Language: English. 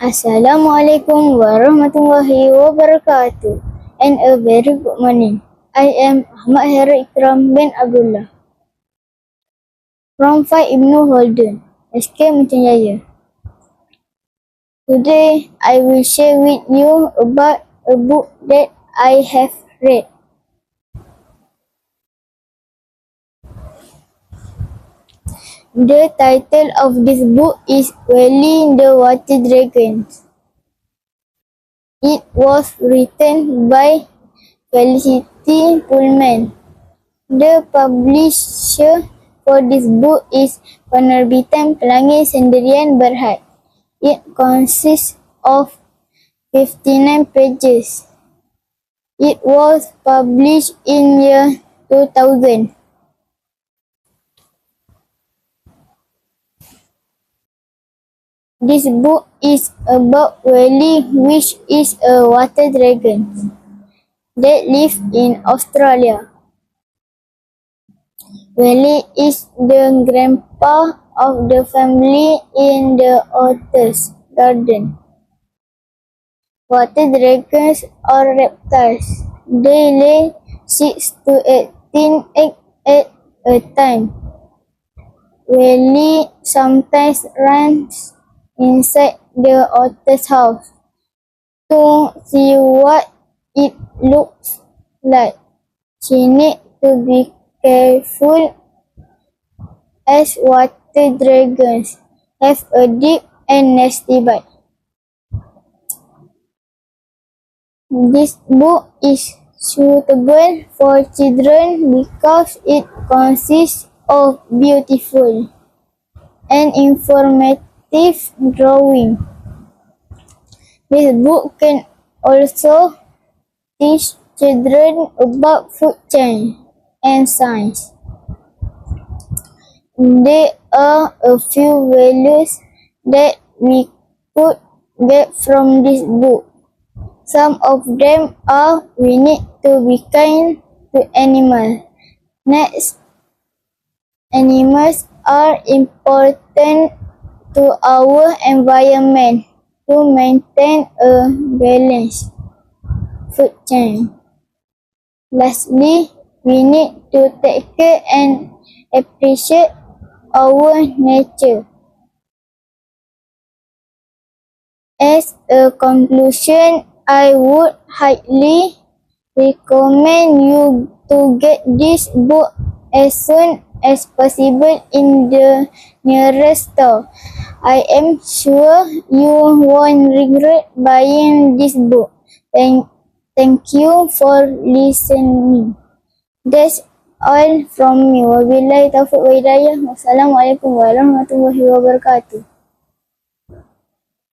Assalamualaikum warahmatullahi wabarakatuh and a very good morning. I am Ahmad Hera Ikram bin Abdullah from 5 Ibnu Holden, SK Machan Jaya. Today I will share with you about a book that I have read. The title of this book is Wally the Water Dragons. It was written by Felicity Pullman. The publisher for this book is Penerbitan Pelangi Sendirian Berhad. It consists of 59 pages. It was published in year 2000. This book is about Wally, which is a water dragon that lives in Australia. Wally is the grandpa of the family in the otter's garden. Water dragons are reptiles. They lay 6 to 18 eggs at a time. Wally sometimes runs inside the otter's house to see what it looks like. She needs to be careful as water dragons have a deep and nasty bite. This book is suitable for children because it consists of beautiful and informative drawing. This book can also teach children about food chain and science. There are a few values that we could get from this book. Some of them are we need to be kind to animals. Next, animals are important to our environment to maintain a balanced food chain. Lastly, we need to take care and appreciate our nature. As a conclusion, I would highly recommend you to get this book as soon as possible in the nearest store. I am sure you won't regret buying this book. Thank, thank you for listening. That's all from me. Wabillahi taufiq wa hidayah. Wassalamualaikum warahmatullahi wabarakatuh.